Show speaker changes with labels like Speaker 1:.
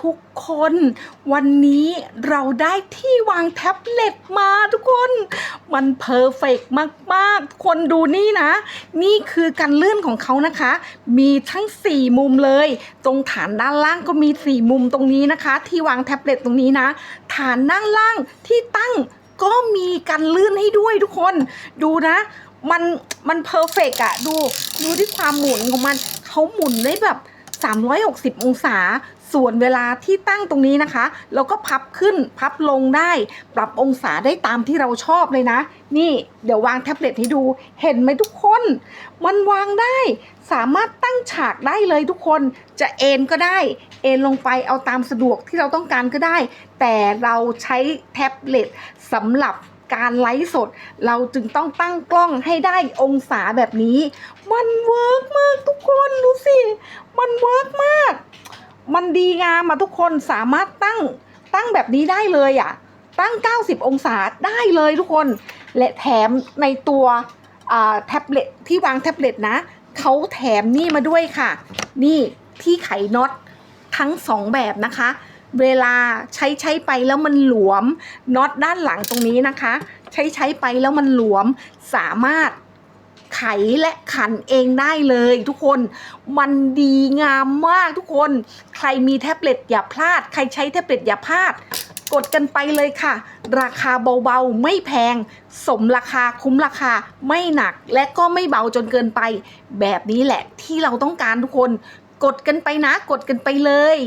Speaker 1: ทุกคน วันนี้เราได้ที่วางแท็บเล็ตมาทุกคน มันเพอร์เฟกมากๆ ทุกคนดูนี่นะ นี่คือการเลื่อนของเขานะคะ มีทั้ง 4 มุมเลย ตรงฐานด้านล่างก็มี 4 มุมตรงนี้นะคะ ที่วางแท็บเล็ตตรงนี้นะ ฐานด้านล่างที่ตั้งก็มีการเลื่อนให้ด้วยทุกคน ดูนะ มันมันเพอร์เฟกอะดู ดูที่ความหมุนของมัน เขาหมุนได้แบบ 360 องศา ส่วนเวลาที่ตั้งตรงนี้นะคะ เราก็พับขึ้นพับลงได้ ปรับองศาได้ตามที่เราชอบเลยนะ นี่เดี๋ยววางแท็บเล็ตให้ดูเห็นไหมทุกคน มันวางได้ สามารถตั้งฉากได้เลยทุกคนจะเอ็นก็ได้ เอ็นลงไปเอาตามสะดวกที่เราต้องการก็ได้ แต่เราใช้แท็บเล็ตสำหรับการไลฟ์สด เราจึงต้องตั้งกล้องให้ได้องศาแบบนี้ มันเวิร์กมากทุกคนดูสิ มันเวิร์กมาก มันดีงามมาทุกคนสามารถตั้งตั้งแบบนี้ได้เลยอะ่ะ ตั้ง 90 องศาได้เลยทุกคน และแถมในตัวแท็บเล็ตที่วางแท็บเล็ตนะเขาแถมนี่มาด้วยค่ะ นี่ที่ไขน็อตทั้งสองแบบนะคะ เวลาใช้ใช้ไปแล้วมันหลวมน็อตด้านหลังตรงนี้นะคะ ใช้ใช้ไปแล้วมันหลวมสามารถ ไขและขันเองได้เลยทุกคนมันดีงามมากทุกคน ใครมีแท็บเล็ตอย่าพลาด ใครใช้แท็บเล็ตอย่าพลาด กดกันไปเลยค่ะ ราคาเบาๆ ไม่แพง สมราคาคุ้มราคาไม่หนักและก็ไม่เบาจนเกินไป แบบนี้แหละที่เราต้องการทุกคน กดกันไปนะ กดกันไปเลย